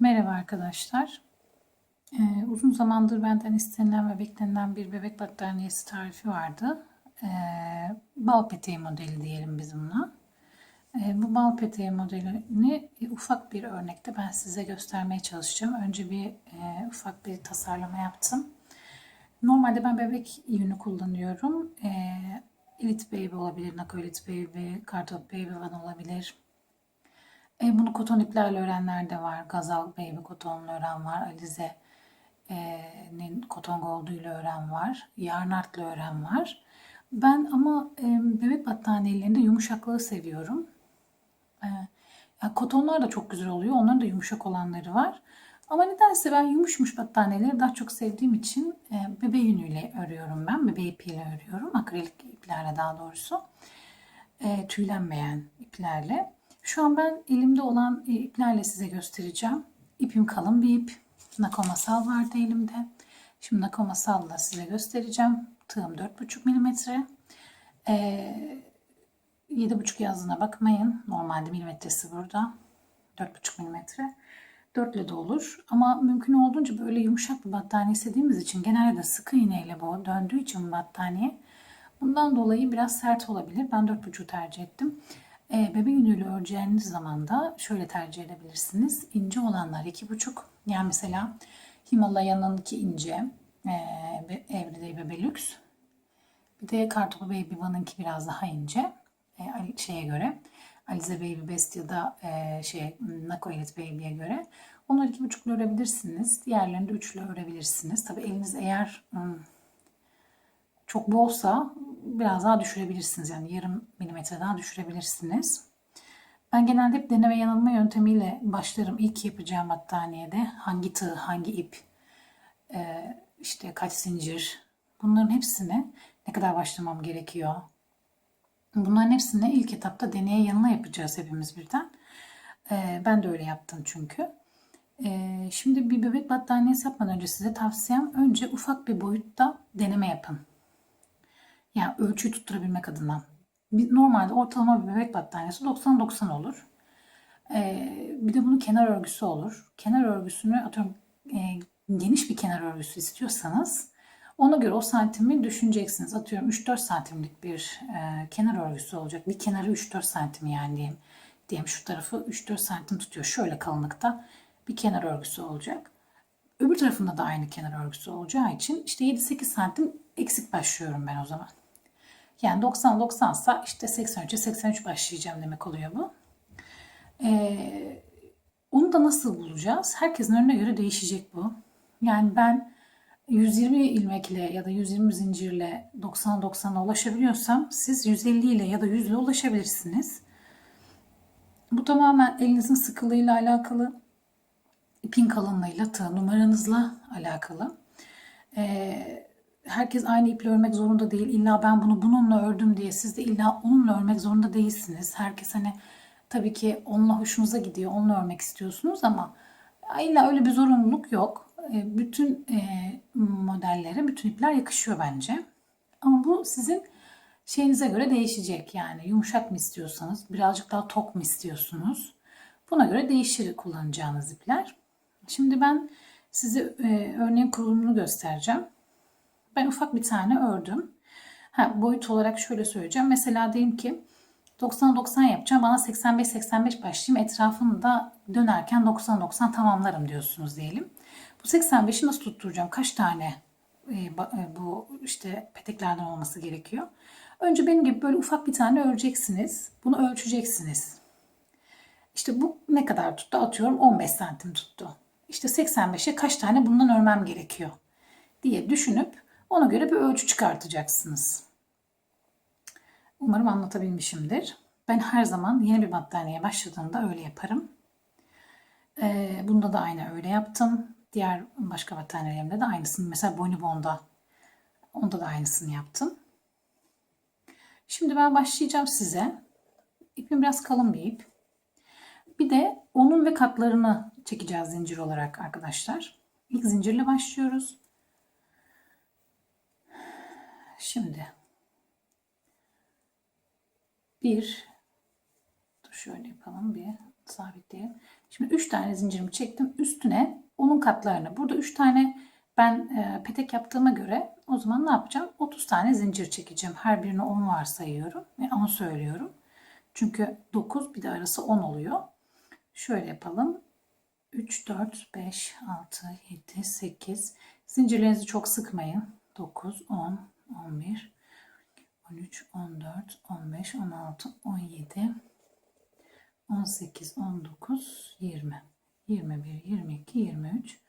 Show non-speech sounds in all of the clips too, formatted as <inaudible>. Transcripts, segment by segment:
Merhaba arkadaşlar. Ee, uzun zamandır benden istenilen ve beklenilen bir bebek battaniyesi tarifi vardı. Ee, bal peteği modeli diyelim biz buna. Ee, bu bal peteği modelini ufak bir örnekte ben size göstermeye çalışacağım. Önce bir e, ufak bir tasarlama yaptım. Normalde ben bebek yünü kullanıyorum. Ee, Elite Baby olabilir, Nako Elite Baby, Kartop Baby One olabilir. E, bunu koton iplerle örenler de var. Gazal Baby kotonla ören var. Alize'nin koton golduyla ören var. Yarnartla ören var. Ben ama e, bebek battaniyelerinde yumuşaklığı seviyorum. E, yani kotonlar da çok güzel oluyor. Onların da yumuşak olanları var. Ama nedense ben yumuşmuş battaniyeleri daha çok sevdiğim için e, bebe yünüyle örüyorum ben. Bebe ipiyle örüyorum. Akrilik iplerle daha doğrusu. E, tüylenmeyen iplerle. Şu an ben elimde olan e, iplerle size göstereceğim. İpim kalın bir ip. Nako masal vardı elimde. Şimdi Nako masalla size göstereceğim. Tığım 4,5 milimetre. Ee, 7,5 yazdığına bakmayın. Normalde milimetresi burada. 4,5 milimetre. 4 ile de olur. Ama mümkün olduğunca böyle yumuşak bir battaniye istediğimiz için genelde de sıkı iğneyle bu döndüğü için battaniye. Bundan dolayı biraz sert olabilir. Ben 4,5 tercih ettim. E, bebe yünüyle öreceğiniz zaman da şöyle tercih edebilirsiniz. İnce olanlar 2,5. Yani mesela Himalaya'nınki ince. E, Everyday Bebe Lux. Bir de Kartopu Baby One'ınki biraz daha ince. E, şeye göre. Alize Baby Best ya da e, şey Nako Elite Baby'ye göre. Onları 2,5 ile örebilirsiniz. Diğerlerini de 3 ile örebilirsiniz. Tabi eliniz eğer hmm, çok bolsa biraz daha düşürebilirsiniz. Yani yarım milimetre daha düşürebilirsiniz. Ben genelde hep deneme yanılma yöntemiyle başlarım. İlk yapacağım battaniyede hangi tığ, hangi ip, e, işte kaç zincir bunların hepsini ne kadar başlamam gerekiyor. Bunların hepsini ilk etapta deneye yanıla yapacağız hepimiz birden. E, ben de öyle yaptım çünkü. E, şimdi bir bebek battaniyesi yapmadan önce size tavsiyem önce ufak bir boyutta deneme yapın. Yani ölçüyü tutturabilmek adına. Normalde ortalama bir bebek battaniyesi 90-90 olur. Ee, bir de bunun kenar örgüsü olur. Kenar örgüsünü atıyorum e, geniş bir kenar örgüsü istiyorsanız ona göre o santimi düşüneceksiniz. Atıyorum 3-4 santimlik bir e, kenar örgüsü olacak. Bir kenarı 3-4 santim yani diyeyim. Diyelim şu tarafı 3-4 santim tutuyor. Şöyle kalınlıkta bir kenar örgüsü olacak. Öbür tarafında da aynı kenar örgüsü olacağı için işte 7-8 santim eksik başlıyorum ben o zaman. Yani 90 90 sa işte 83'e 83 başlayacağım demek oluyor bu. Ee, onu da nasıl bulacağız? Herkesin önüne göre değişecek bu. Yani ben 120 ilmekle ya da 120 zincirle 90-90'a ulaşabiliyorsam siz 150 ile ya da 100 ile ulaşabilirsiniz. Bu tamamen elinizin sıkılığıyla alakalı, ipin kalınlığıyla, tığ numaranızla alakalı. Ee, herkes aynı iple örmek zorunda değil. İlla ben bunu bununla ördüm diye siz de illa onunla örmek zorunda değilsiniz. Herkes hani tabii ki onunla hoşunuza gidiyor, onunla örmek istiyorsunuz ama illa öyle bir zorunluluk yok. E, bütün e, modellere, bütün ipler yakışıyor bence. Ama bu sizin şeyinize göre değişecek. Yani yumuşak mı istiyorsanız, birazcık daha tok mu istiyorsunuz? Buna göre değişir kullanacağınız ipler. Şimdi ben size e, örneğin kurulumunu göstereceğim. Ben ufak bir tane ördüm. Ha, boyut olarak şöyle söyleyeceğim. Mesela diyelim ki 90-90 yapacağım. Bana 85-85 başlayayım. Etrafını da dönerken 90-90 tamamlarım diyorsunuz diyelim. Bu 85'i nasıl tutturacağım? Kaç tane e, e, bu işte peteklerden olması gerekiyor? Önce benim gibi böyle ufak bir tane öreceksiniz. Bunu ölçeceksiniz. İşte bu ne kadar tuttu? Atıyorum 15 santim tuttu. İşte 85'e kaç tane bundan örmem gerekiyor diye düşünüp ona göre bir ölçü çıkartacaksınız. Umarım anlatabilmişimdir. Ben her zaman yeni bir battaniyeye başladığımda öyle yaparım. Ee, bunda da aynı öyle yaptım. Diğer başka battaniyelerimde de aynısını. Mesela Bonibon'da onda da aynısını yaptım. Şimdi ben başlayacağım size. İpim biraz kalın bir ip. Bir de onun ve katlarını çekeceğiz zincir olarak arkadaşlar. İlk zincirle başlıyoruz. Şimdi bir dur şöyle yapalım bir sabitleyelim. Şimdi 3 tane zincirimi çektim. Üstüne onun katlarını. Burada 3 tane ben e, petek yaptığıma göre o zaman ne yapacağım? 30 tane zincir çekeceğim. Her birine 10 varsayıyorum ve 10 söylüyorum. Çünkü 9 bir de arası 10 oluyor. Şöyle yapalım. 3, 4, 5, 6, 7, 8. Zincirlerinizi çok sıkmayın. 9, 10, 11, 13, 14, 15, 16, 17, 18, 19, 20, 21, 22, 23,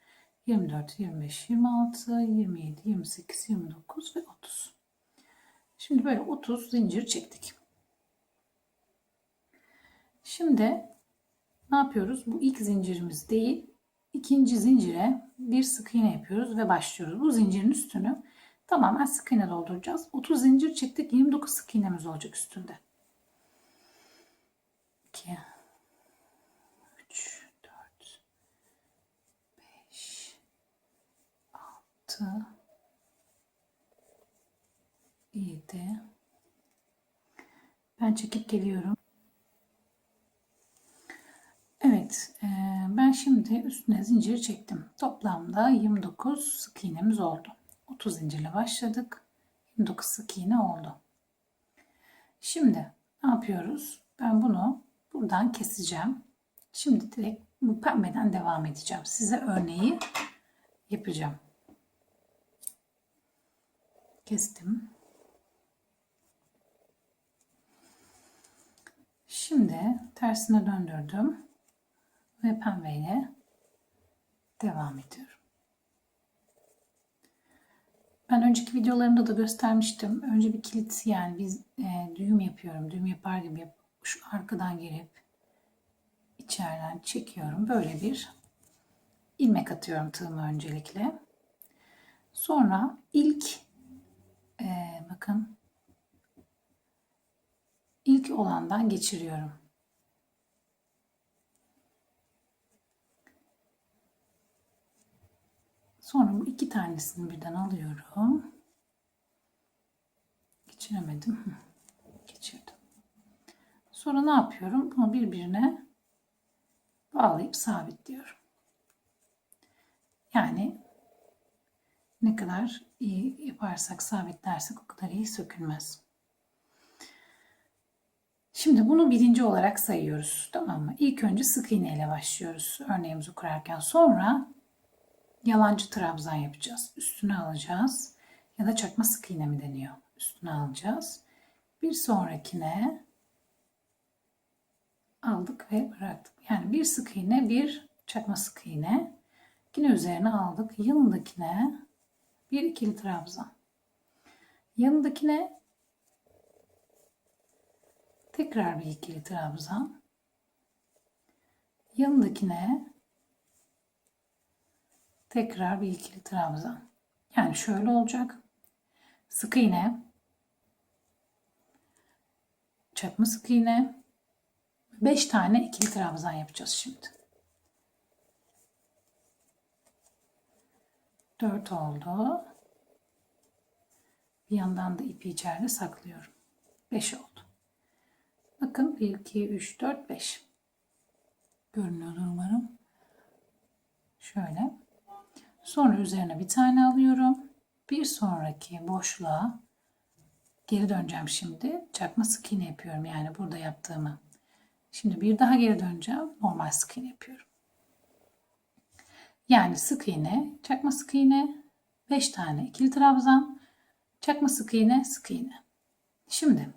24, 25, 26, 27, 28, 29 ve 30. Şimdi böyle 30 zincir çektik. Şimdi ne yapıyoruz? Bu ilk zincirimiz değil, ikinci zincire bir sık iğne yapıyoruz ve başlıyoruz. Bu zincirin üstünü tamamen sık iğne dolduracağız. 30 zincir çektik, 29 sık iğnemiz olacak üstünde. 2 3 4 5 6 7 Ben çekip geliyorum. Evet, e, ben şimdi üstüne zincir çektim. Toplamda 29 sık iğnemiz oldu. 30 zincirle başladık. 29 sık iğne oldu. Şimdi ne yapıyoruz? Ben bunu buradan keseceğim. Şimdi direkt bu pembeden devam edeceğim. Size örneği yapacağım. Kestim. Şimdi tersine döndürdüm ve pembeyle devam ediyorum. Ben önceki videolarımda da göstermiştim. Önce bir kilit yani biz e, düğüm yapıyorum. Düğüm yapar gibi yap, şu arkadan girip içeriden çekiyorum. Böyle bir ilmek atıyorum tığıma öncelikle. Sonra ilk e, bakın ilk olandan geçiriyorum. Sonra bu iki tanesini birden alıyorum. Geçiremedim. Geçirdim. Sonra ne yapıyorum? Bunu birbirine bağlayıp sabitliyorum. Yani ne kadar iyi yaparsak, sabitlersek o kadar iyi sökülmez. Şimdi bunu birinci olarak sayıyoruz. Tamam mı? İlk önce sık iğne ile başlıyoruz örneğimizi kurarken. Sonra yalancı trabzan yapacağız. Üstüne alacağız. Ya da çakma sık iğne mi deniyor? Üstüne alacağız. Bir sonrakine aldık ve bıraktık. Yani bir sık iğne, bir çakma sık iğne. Yine üzerine aldık. Yanındakine bir ikili trabzan. Yanındakine tekrar bir ikili trabzan. Yanındakine tekrar bir ikili trabzan. Yani şöyle olacak. Sık iğne, çakma sık iğne, 5 tane ikili trabzan yapacağız şimdi. 4 oldu. Bir yandan da ipi içeride saklıyorum. 5 oldu. Bakın 1, 2, 3, 4, 5. Görünüyordur umarım. Şöyle. Sonra üzerine bir tane alıyorum. Bir sonraki boşluğa geri döneceğim şimdi. Çakma sık iğne yapıyorum yani burada yaptığımı. Şimdi bir daha geri döneceğim. Normal sık iğne yapıyorum. Yani sık iğne, çakma sık iğne, 5 tane ikili trabzan, çakma sık iğne, sık iğne. Şimdi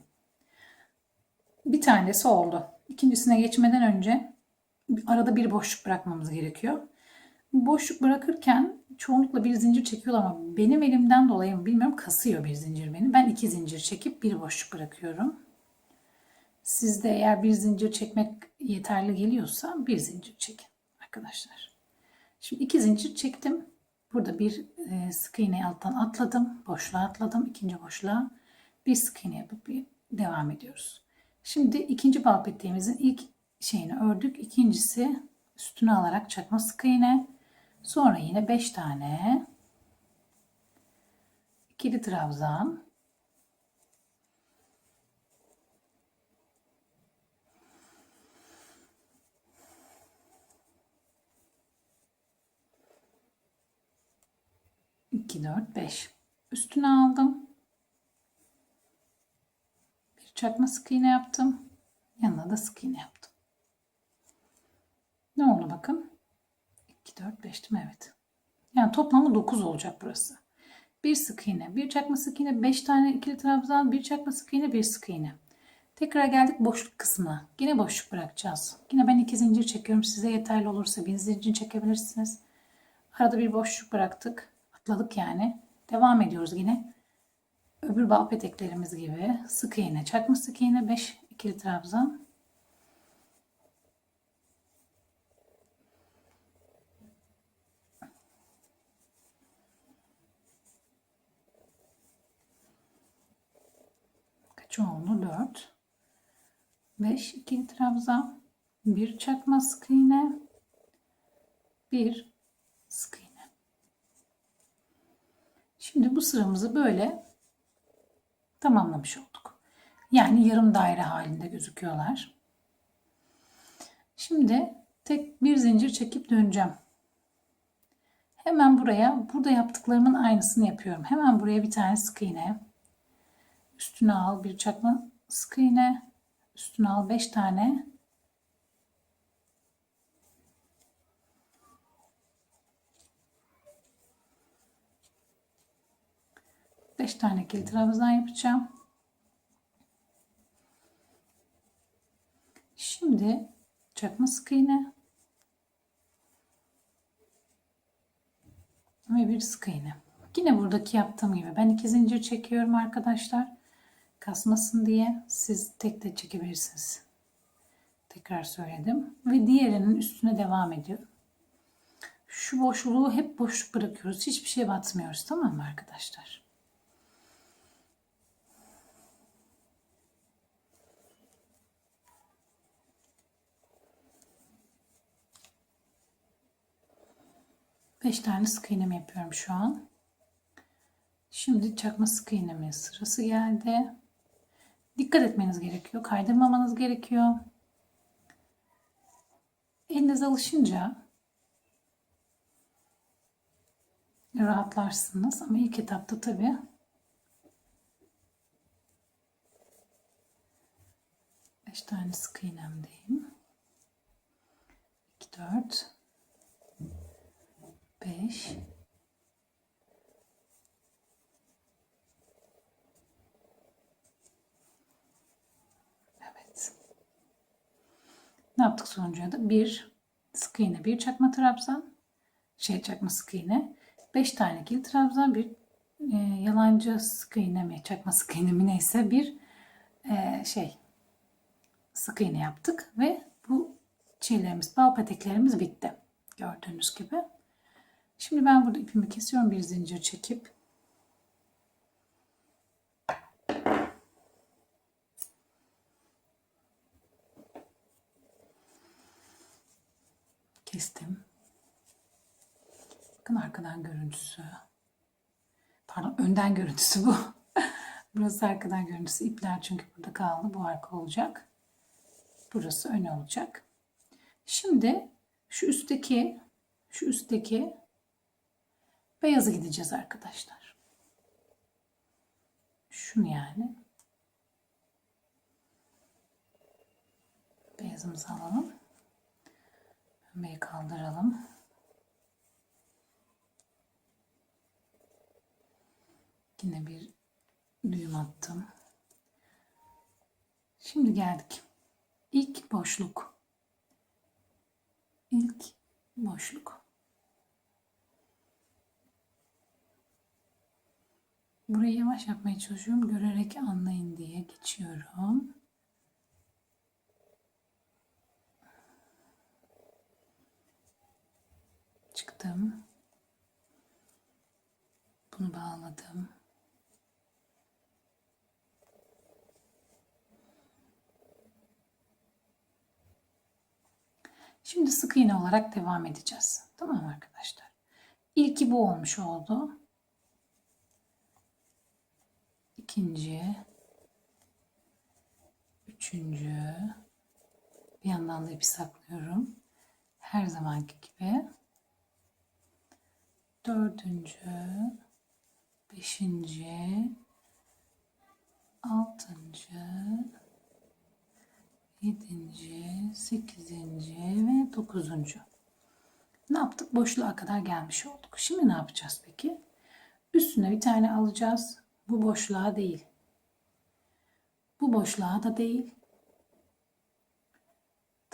bir tanesi oldu. İkincisine geçmeden önce arada bir boşluk bırakmamız gerekiyor. Boşluk bırakırken çoğunlukla bir zincir çekiyor ama benim elimden dolayı mı bilmiyorum kasıyor bir zincir beni. Ben iki zincir çekip bir boşluk bırakıyorum. Sizde eğer bir zincir çekmek yeterli geliyorsa bir zincir çekin arkadaşlar. Şimdi iki zincir çektim. Burada bir e, sık iğne alttan atladım. Boşluğa atladım. ikinci boşluğa bir sık iğne yapıp bir devam ediyoruz. Şimdi ikinci bal ilk şeyini ördük. İkincisi üstüne alarak çakma sık iğne. Sonra yine 5 tane ikili trabzan. İki, dört, beş. Üstüne aldım. Bir çakma sık iğne yaptım. Yanına da sık iğne yaptım. Ne oldu bakın? 2, 4, 5 değil mi? Evet. Yani toplamı 9 olacak burası. Bir sık iğne, bir çakma sık iğne, 5 tane ikili trabzan, bir çakma sık iğne, bir sık iğne. Tekrar geldik boşluk kısmına. Yine boşluk bırakacağız. Yine ben iki zincir çekiyorum. Size yeterli olursa bir zincir çekebilirsiniz. Arada bir boşluk bıraktık. Atladık yani. Devam ediyoruz yine. Öbür bal peteklerimiz gibi sık iğne, çakma sık iğne, 5 ikili trabzan. Oldu? 4. 5 ikili trabzan, bir çakma sık iğne, bir sık iğne. Şimdi bu sıramızı böyle tamamlamış olduk. Yani yarım daire halinde gözüküyorlar. Şimdi tek bir zincir çekip döneceğim. Hemen buraya, burada yaptıklarımın aynısını yapıyorum. Hemen buraya bir tane sık iğne. Üstüne al bir çakma sık iğne. Üstüne al 5 tane. Beş tane kilit trabzan yapacağım. Şimdi çakma sık iğne ve bir sık iğne. Yine buradaki yaptığım gibi ben iki zincir çekiyorum arkadaşlar kasmasın diye siz tek de çekebilirsiniz. Tekrar söyledim. Ve diğerinin üstüne devam ediyorum. Şu boşluğu hep boşluk bırakıyoruz. Hiçbir şey batmıyoruz. Tamam mı arkadaşlar? Beş tane sık iğnemi yapıyorum şu an. Şimdi çakma sık iğnemin sırası geldi. Dikkat etmeniz gerekiyor. Kaydırmamanız gerekiyor. Eliniz alışınca rahatlarsınız. Ama ilk etapta tabii beş tane sık iğnemdeyim. 2, 4, 5, Ne yaptık sonuncuya da? Bir sık iğne, bir çakma trabzan, şey çakma sık iğne, beş tane kil trabzan, bir e, yalancı sık iğne mi, çakma sık iğne mi neyse bir e, şey sık iğne yaptık ve bu çiğlerimiz, bal peteklerimiz bitti. Gördüğünüz gibi. Şimdi ben burada ipimi kesiyorum bir zincir çekip kestim. Bakın arkadan görüntüsü. Pardon önden görüntüsü bu. <laughs> Burası arkadan görüntüsü. İpler çünkü burada kaldı. Bu arka olacak. Burası ön olacak. Şimdi şu üstteki şu üstteki beyazı gideceğiz arkadaşlar. Şunu yani. Beyazımızı alalım. Pembeyi kaldıralım. Yine bir düğüm attım. Şimdi geldik. İlk boşluk. İlk boşluk. Burayı yavaş yapmaya çalışıyorum. Görerek anlayın diye geçiyorum. Çıktım. Bunu bağladım. Şimdi sık iğne olarak devam edeceğiz. Tamam arkadaşlar? İlki bu olmuş oldu. İkinci, üçüncü, bir yandan da ipi saklıyorum. Her zamanki gibi dördüncü, beşinci, altıncı, yedinci, sekizinci ve dokuzuncu. Ne yaptık? Boşluğa kadar gelmiş olduk. Şimdi ne yapacağız peki? Üstüne bir tane alacağız. Bu boşluğa değil. Bu boşluğa da değil.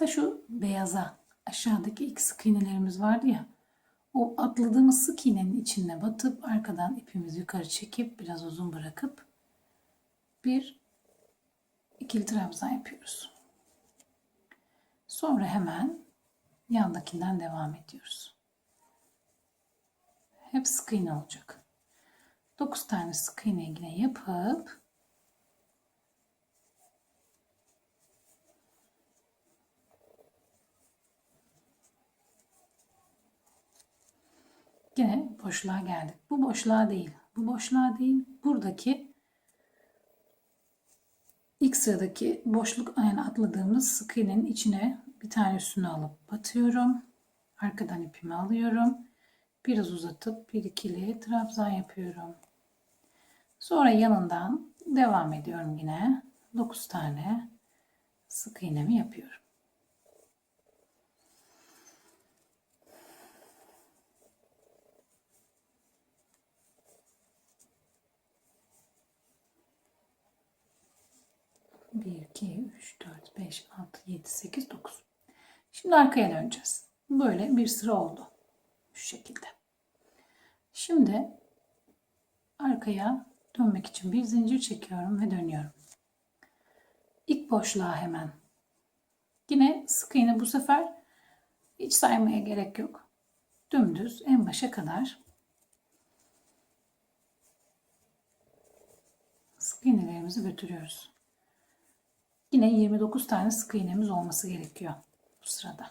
Da şu beyaza aşağıdaki sık iğnelerimiz vardı ya. O atladığımız sık iğnenin içine batıp arkadan ipimizi yukarı çekip biraz uzun bırakıp bir ikili trabzan yapıyoruz. Sonra hemen yandakinden devam ediyoruz. Hep sık iğne olacak. 9 tane sık iğne yapıp Yine boşluğa geldik. Bu boşluğa değil. Bu boşluğa değil. Buradaki ilk sıradaki boşluk yani atladığımız sık iğnenin içine bir tane üstüne alıp batıyorum. Arkadan ipimi alıyorum. Biraz uzatıp bir ikili trabzan yapıyorum. Sonra yanından devam ediyorum yine. 9 tane sık iğnemi yapıyorum. Bir, iki, üç, dört, beş, altı, yedi, sekiz, dokuz. Şimdi arkaya döneceğiz. Böyle bir sıra oldu. Şu şekilde. Şimdi arkaya dönmek için bir zincir çekiyorum ve dönüyorum. İlk boşluğa hemen. Yine sık iğne bu sefer hiç saymaya gerek yok. Dümdüz en başa kadar sık iğnelerimizi götürüyoruz. Yine 29 tane sık iğnemiz olması gerekiyor bu sırada.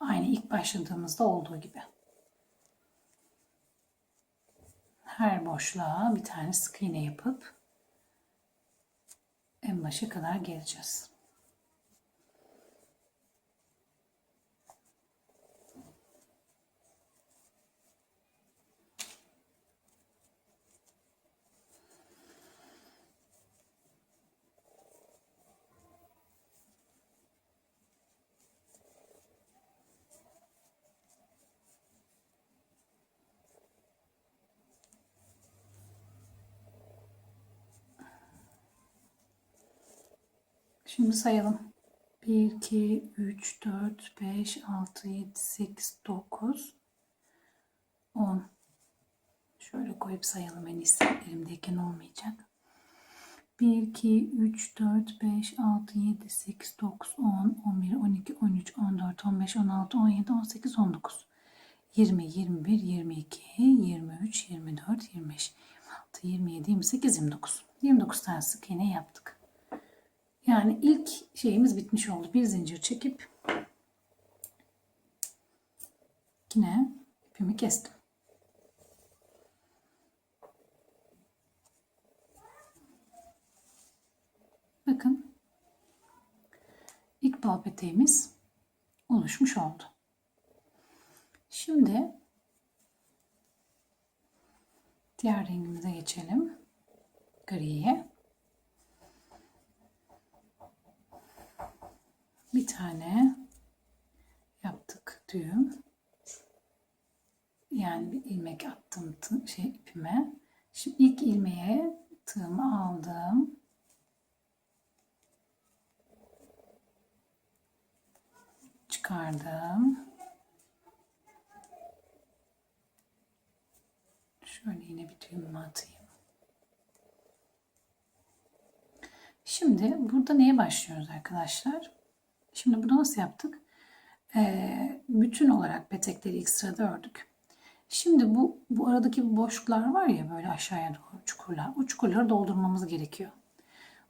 Aynı ilk başladığımızda olduğu gibi. Her boşluğa bir tane sık iğne yapıp en başa kadar geleceğiz. Şimdi sayalım. 1, 2, 3, 4, 5, 6, 7, 8, 9, 10. Şöyle koyup sayalım en iyisi. Elimdeyken olmayacak. 1, 2, 3, 4, 5, 6, 7, 8, 9, 10, 11, 12, 13, 14, 15, 16, 17, 18, 19, 20, 21, 22, 23, 24, 25, 26, 27, 28, 29. 29 tane sık iğne yaptık. Yani ilk şeyimiz bitmiş oldu. Bir zincir çekip yine ipimi kestim. Bakın ilk bal peteğimiz oluşmuş oldu. Şimdi diğer rengimize geçelim. Griye. Bir tane yaptık düğüm. Yani bir ilmek attım şey ipime. Şimdi ilk ilmeğe tığımı aldım. Çıkardım. Şöyle yine bir düğüm atayım. Şimdi burada neye başlıyoruz arkadaşlar? Şimdi bunu nasıl yaptık? Ee, bütün olarak petekleri ilk sırada ördük. Şimdi bu, bu aradaki boşluklar var ya böyle aşağıya doğru çukurlar. O çukurları doldurmamız gerekiyor.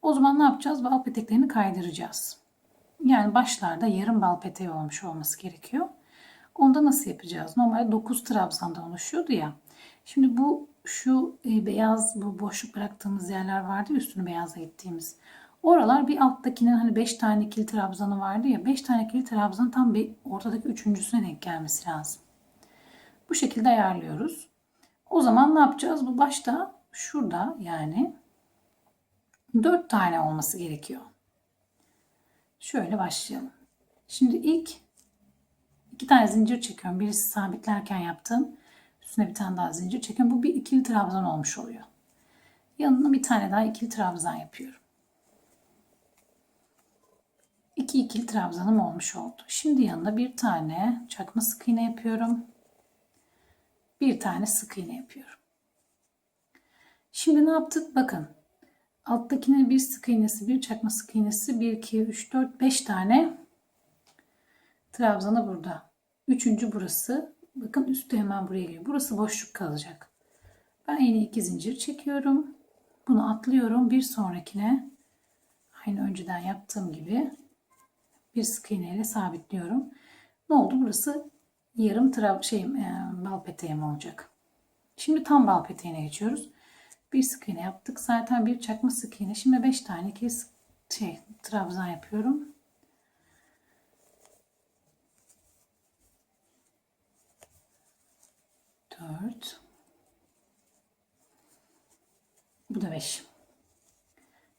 O zaman ne yapacağız? Bal peteklerini kaydıracağız. Yani başlarda yarım bal peteği olmuş olması gerekiyor. Onda nasıl yapacağız? Normalde 9 trabzandan oluşuyordu ya. Şimdi bu şu e, beyaz bu boşluk bıraktığımız yerler vardı üstünü beyaza gittiğimiz. Oralar bir alttakinin hani 5 tane kil trabzanı vardı ya 5 tane kil trabzan tam bir ortadaki üçüncüsüne denk gelmesi lazım. Bu şekilde ayarlıyoruz. O zaman ne yapacağız? Bu başta şurada yani 4 tane olması gerekiyor. Şöyle başlayalım. Şimdi ilk iki tane zincir çekiyorum. Birisi sabitlerken yaptım. Üstüne bir tane daha zincir çekiyorum. Bu bir ikili trabzan olmuş oluyor. Yanına bir tane daha ikili trabzan yapıyorum. İki ikili trabzanım olmuş oldu. Şimdi yanına bir tane çakma sık iğne yapıyorum. Bir tane sık iğne yapıyorum. Şimdi ne yaptık? Bakın. Alttakine bir sık iğnesi, bir çakma sık iğnesi, 1, 2, 3, 4, 5 tane trabzanı burada. Üçüncü burası. Bakın üstü hemen buraya geliyor. Burası boşluk kalacak. Ben yine iki zincir çekiyorum. Bunu atlıyorum. Bir sonrakine aynı önceden yaptığım gibi bir sık iğne ile sabitliyorum. Ne oldu? Burası yarım trab şey e, bal peteğim olacak. Şimdi tam bal peteğine geçiyoruz. Bir sık iğne yaptık. Zaten bir çakma sık iğne. Şimdi 5 tane kez şey trabzan yapıyorum. Dört. Bu da 5.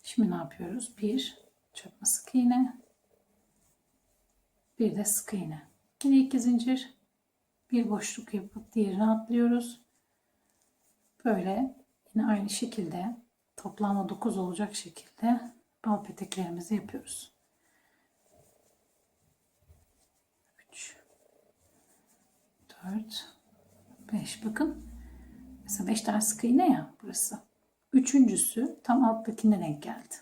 Şimdi ne yapıyoruz? Bir çakma sık iğne. Bir de sık iğne. Yine iki zincir. Bir boşluk yapıp diğerini atlıyoruz. Böyle yine aynı şekilde toplamda 9 olacak şekilde bal peteklerimizi yapıyoruz. 3 4 5 bakın. Mesela 5 tane sık iğne ya burası. Üçüncüsü tam alttakine denk geldi.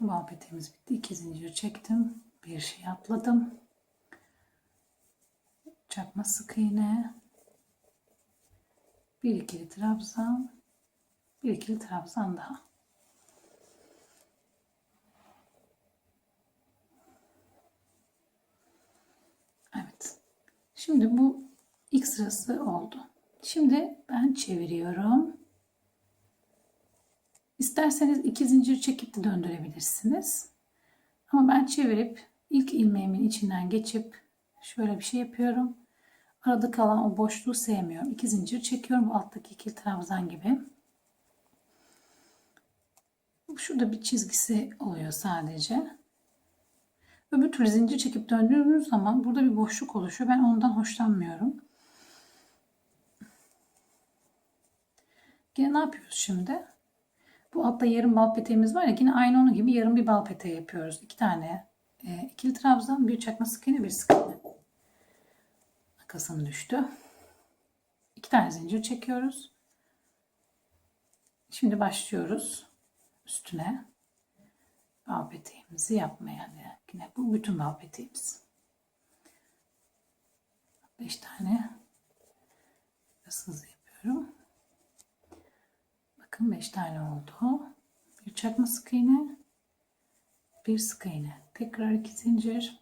Muhabbetimiz bitti. İki zincir çektim. Bir şey atladım. Çakma sık iğne. Bir ikili trabzan. Bir ikili trabzan daha. Evet. Şimdi bu ilk sırası oldu. Şimdi ben çeviriyorum. İsterseniz iki zincir çekip de döndürebilirsiniz. Ama ben çevirip ilk ilmeğimin içinden geçip şöyle bir şey yapıyorum. Arada kalan o boşluğu sevmiyorum. İki zincir çekiyorum. Bu alttaki ikili trabzan gibi. Şurada bir çizgisi oluyor sadece. Öbür türlü zincir çekip döndüğümüz zaman burada bir boşluk oluşuyor. Ben ondan hoşlanmıyorum. Yine ne yapıyoruz şimdi? Bu altta yarım bal peteğimiz var ya yine aynı onun gibi yarım bir bal peteği yapıyoruz. İki tane e, ikili trabzan, bir çakma sık iğne, bir sık iğne. Makasım düştü. İki tane zincir çekiyoruz. Şimdi başlıyoruz üstüne bal peteğimizi yapmaya. Yani yine bu bütün bal peteğimiz. 5 tane biraz hızlı yapıyorum. Bakın 5 tane oldu. Bir çakma sık iğne, bir sık iğne. Tekrar iki zincir.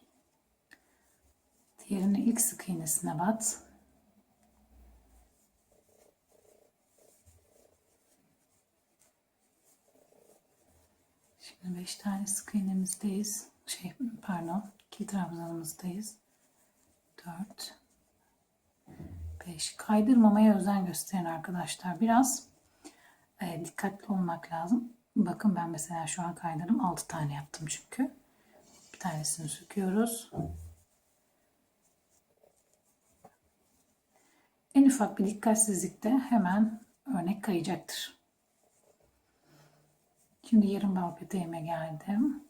Diğerine ilk sık iğnesine bat. Şimdi 5 tane sık iğnemizdeyiz. Şey pardon, iki trabzanımızdayız. 4 5 kaydırmamaya özen gösterin arkadaşlar. Biraz e, dikkatli olmak lazım. Bakın ben mesela şu an kaydırdım. 6 tane yaptım çünkü. Bir tanesini söküyoruz. En ufak bir dikkatsizlikte hemen örnek kayacaktır. Şimdi yarım bal peteğime geldim.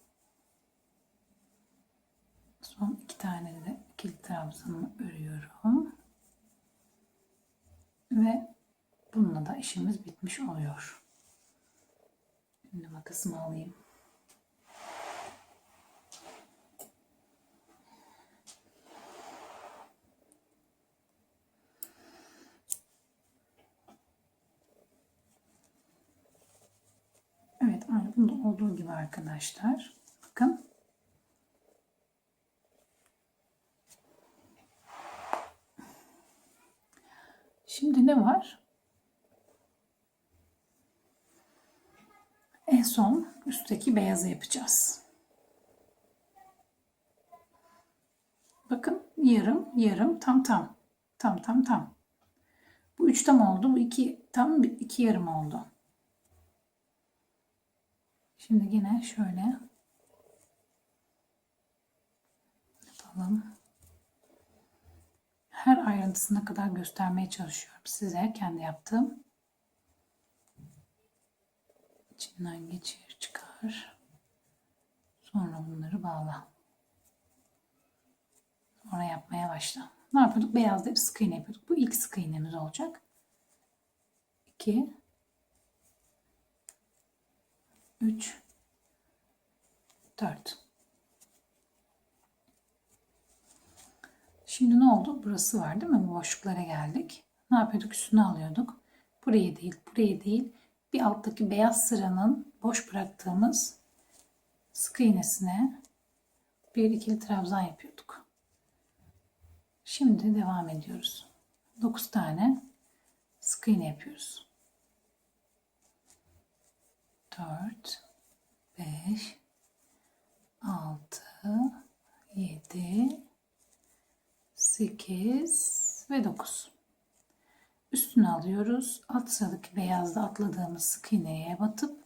Son iki tane de kilit trabzanımı örüyorum. Ve bununla da işimiz bitmiş oluyor. Şimdi makasımı alayım. Evet aynı bunda olduğu gibi arkadaşlar. Bakın. Şimdi ne var? En son üstteki beyazı yapacağız. Bakın yarım, yarım, tam tam. Tam tam tam. Bu üç tam oldu. Bu iki tam, iki yarım oldu. Şimdi yine şöyle yapalım. Her ayrıntısına kadar göstermeye çalışıyorum size kendi yaptığım. İçinden geçir, çıkar. Sonra bunları bağla. Sonra yapmaya başla. Ne yapıyorduk? Beyazda bir sık iğne yapıyorduk. Bu ilk sık iğnemiz olacak. 2 3 4 Şimdi ne oldu? Burası var değil mi? Bu boşluklara geldik. Ne yapıyorduk? Üstüne alıyorduk. Burayı değil, burayı değil. Bir alttaki beyaz sıranın boş bıraktığımız sık iğnesine bir ikili trabzan yapıyorduk. Şimdi devam ediyoruz. 9 tane sık iğne yapıyoruz. 4 5 6 7 8 ve 9. Üstüne alıyoruz. Alt sıradaki beyazda atladığımız sık iğneye batıp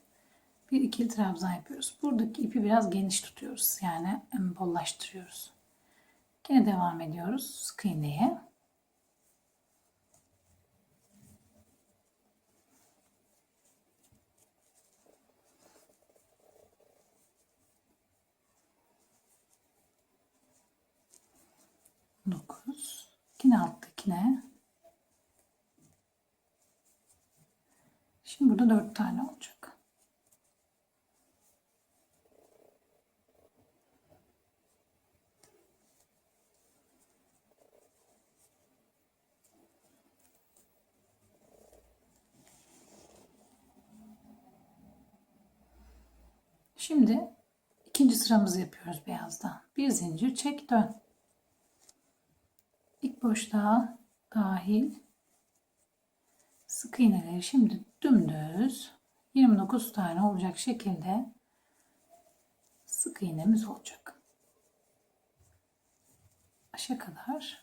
bir ikili trabzan yapıyoruz. Buradaki ipi biraz geniş tutuyoruz. Yani bollaştırıyoruz. Yine devam ediyoruz sık iğneye. Dokuz. Yine alttakine. Şimdi burada dört tane olacak. Şimdi ikinci sıramızı yapıyoruz beyazdan. Bir zincir çek dön. İlk boşluğa dahil sık iğneleri şimdi dümdüz 29 tane olacak şekilde sık iğnemiz olacak. Aşağı kadar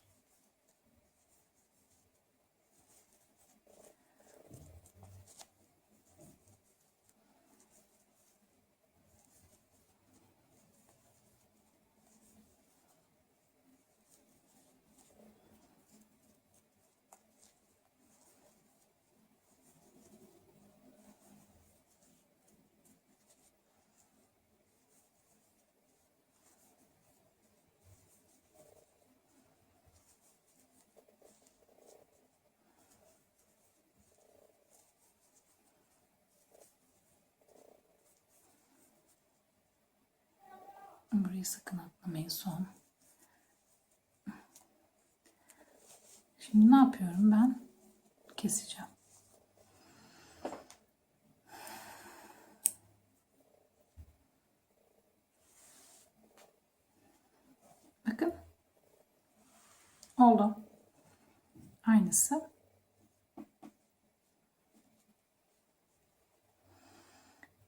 Burayı sakın atlamayın son. Şimdi ne yapıyorum ben? Keseceğim. Bakın. Oldu. Aynısı.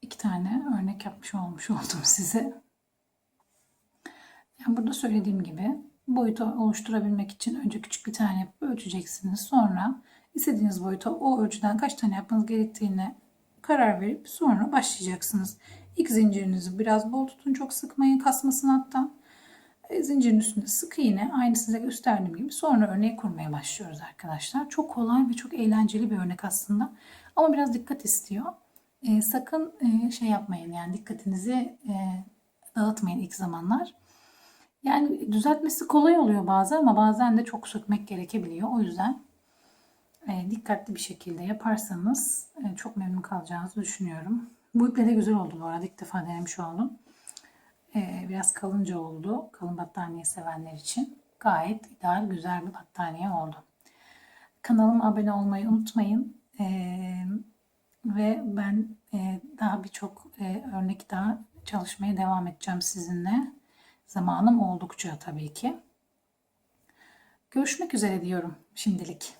İki tane örnek yapmış olmuş oldum size. Yani burada söylediğim gibi boyutu oluşturabilmek için önce küçük bir tane yapıp ölçeceksiniz. Sonra istediğiniz boyuta o ölçüden kaç tane yapmanız gerektiğini karar verip sonra başlayacaksınız. İlk zincirinizi biraz bol tutun çok sıkmayın kasmasın hatta. E, zincirin üstünde sık iğne aynı size gösterdiğim gibi sonra örneği kurmaya başlıyoruz arkadaşlar. Çok kolay ve çok eğlenceli bir örnek aslında. Ama biraz dikkat istiyor. E, sakın e, şey yapmayın yani dikkatinizi e, dağıtmayın ilk zamanlar. Yani düzeltmesi kolay oluyor bazen ama bazen de çok sökmek gerekebiliyor. O yüzden e, dikkatli bir şekilde yaparsanız e, çok memnun kalacağınızı düşünüyorum. Bu iple de güzel oldu bu arada. İlk defa denemiş oldum. E, biraz kalınca oldu. Kalın battaniye sevenler için. Gayet ideal, güzel bir battaniye oldu. Kanalıma abone olmayı unutmayın. E, ve ben e, daha birçok e, örnek daha çalışmaya devam edeceğim sizinle. Zamanım oldukça tabii ki. Görüşmek üzere diyorum şimdilik.